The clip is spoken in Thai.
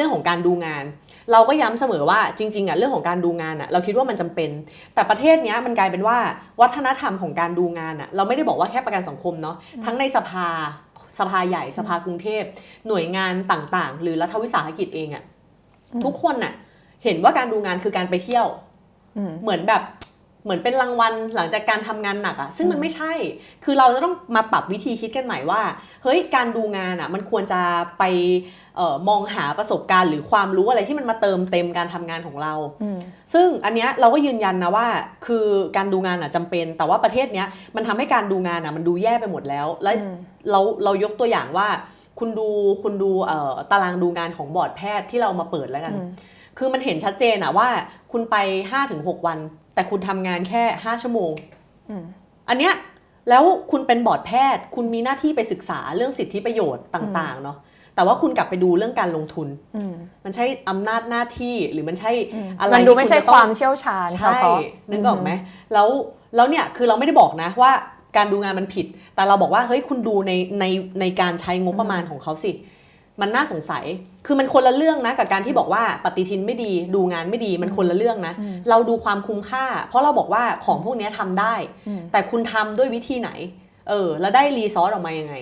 รื่องของการดูงาน เราก็ย้ำเสมอว่าจริงๆอะเรื่องของการดูงานอะเราคิดว่ามันจำเป็น แต่ประเทศเนี้ยมันกลายเป็นว่าวัฒนธรรมของการดูงานอะเราไม่ได้บอกว่าแค่ประกันสังคมเนาะทั้งในสภาสภาใหญ่สภากรุงเทพ หน่วยงานต่างๆ หรือรัฐวิสาหกิจเองอะทุกคนน่ะ เห็นว่าการดูงานคือการไปเที่ยวอืมเหมือนแบบ เหมือนเป็นรางวัลหลังจากการทำงานหนักอะซึ่งมันไม่ใช่ คือเราจะต้องมาปรับวิธีคิดกันใหม่ว่า เฮ้ย การดูงานอะมันควรจะไปเออมองหาประสบการณ์หรือความรู้อะไรที่มันมาเติมเต็มการทำงานของเราอืมซึ่งอันเนี้ยเราก็ยืนยันนะว่า คือการดูงานอะจำเป็น แต่ว่าประเทศเนี้ยมันทำให้การดูงานอะมันดูแย่ไปหมดแล้ว และอืมเราเรายกตัวอย่างว่า คุณดูคุณดูเอ่อตารางดูงานของบอร์ดแพทย์ที่เรามาเปิดแล้วกันอืมคือมันเห็นชัดเจนอะว่าคุณไป5-6วัน แต่คุณทำงานแค่ 5 ชั่วโมงอืมอันเนี้ยแล้วคุณเป็นบอร์ดแพทย์ คุณมีหน้าที่ไปศึกษาเรื่องสิทธิประโยชน์ต่าง ๆ เนาะแต่ว่าคุณกลับไปดูเรื่องการลงทุนอืมมันใช่อำนาจหน้าที่หรือมันใช่อะไรมันดูไม่ใช่ที่ณจะต้คองวามเชี่ยวชาญเฉใช่พาะนึกออกไหมแล้วแล้วเนี่ยคือเราไม่ได้บอกนะว่าการดูงานมันผิด แต่เราบอกว่าเฮ้ยคุณดูในในในการใช้งบประมาณของเขาสิ มันน่าสงสัย คือมันคนละเรื่องนะกับการที่บอกว่าปฏิทินไม่ดี ดูงานไม่ดีมันคนละเรื่องนะ เราดูความคุ้มค่า เพราะเราบอกว่าของพวกเนี้ยทำได้อืมแต่คุณทำด้วยวิธีไหน เออ แล้วได้รีซอสออกมายังไง